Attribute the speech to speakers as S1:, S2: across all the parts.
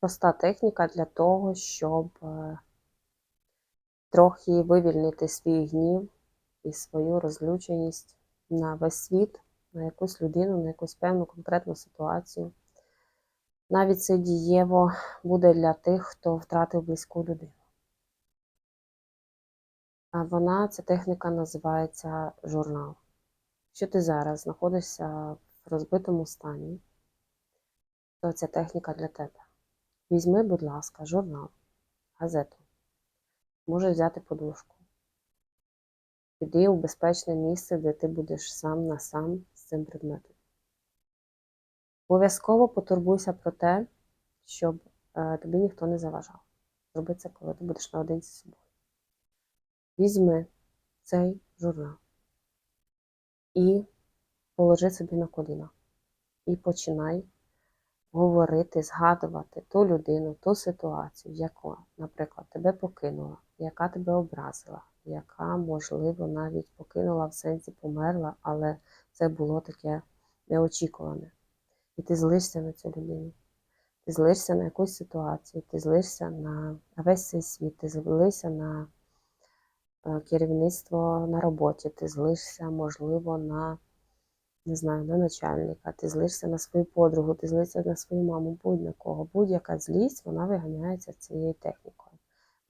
S1: проста техніка для того, щоб е, трохи вивільнити свій гнів і свою розлюченість на весь світ, на якусь людину, на якусь певну конкретну ситуацію. Навіть це дієво буде для тих, хто втратив близьку людину. А вона, ця техніка називається журнал. Якщо ти зараз знаходишся в розбитому стані, то ця техніка для тебе. Візьми, будь ласка, журнал, газету. Можеш взяти подушку. Піди у безпечне місце, де ти будеш сам на сам з цим предметом. Обов'язково потурбуйся про те, щоб е, тобі ніхто не заважав. Зроби це, коли ти будеш наодинці з собою. Візьми цей журнал і положи собі на коліна. І починай говорити, згадувати ту людину, ту ситуацію, яка, наприклад, тебе покинула, яка тебе образила, яка, можливо, навіть покинула в сенсі померла, але це було таке неочікуване. І ти злишся на цю людину. Ти злишся на якусь ситуацію, ти злишся на весь цей світ, ти злишся на е, керівництво на роботі, ти злишся, можливо, на не знаю, на начальника, ти злишся на свою подругу, ти злишся на свою маму, будь на кого. Будь-яка злість, вона виганяється цією технікою.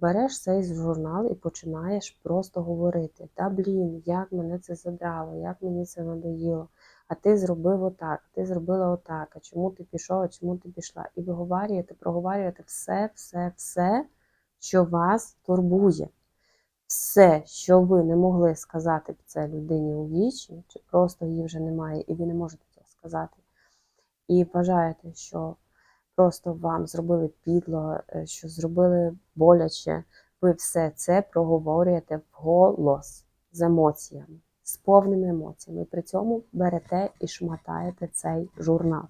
S1: Береш цей журнал і починаєш просто говорити: Та блін, як мене це задрало, як мені це надоїло. А ти зробив отак, ти зробила отак, а чому ти пішов, а чому ти пішла? І виговорюєте, проговорюєте все, все, все, що вас турбує все, що ви не могли сказати це людині у вічі, чи просто її вже немає, і ви не можете цього сказати. І вважаєте, що просто вам зробили підло, е, що зробили боляче, ви все це проговорюєте вголос з емоціями, з повними емоціями. І при цьому берете і шматаєте цей журнал,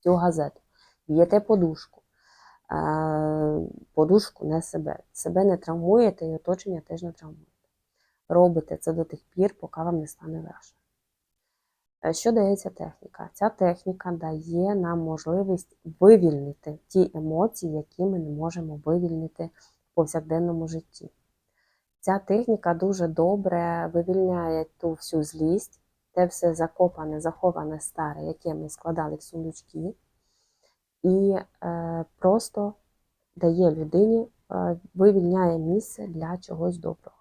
S1: цю газету, б'єте подушку подушку не себе. Себе не травмуєте і оточення теж не травмуєте. Робите це до тих пір, поки вам не стане легше. Е, Що дає ця техніка? Ця техніка дає нам можливість вивільнити ті емоції, які ми не можемо вивільнити в повсякденному житті. Ця техніка дуже добре вивільняє ту всю злість, те все закопане, заховане старе, яке ми складали в сундучки і е, просто дає людині, е, вивільняє місце для чогось доброго.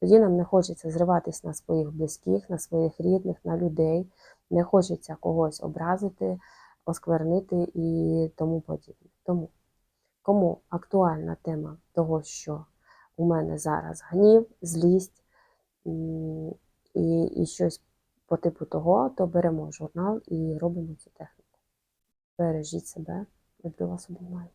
S1: Тоді нам не хочеться зриватись на своїх близьких, на своїх рідних, на людей, не хочеться когось образити, осквернити і тому подібне. Тому, кому актуальна тема того, що у мене зараз гнів, злість і, і щось по типу того, то беремо журнал і робимо цю техніку. Бережіть себе, люблю вас обіймаю.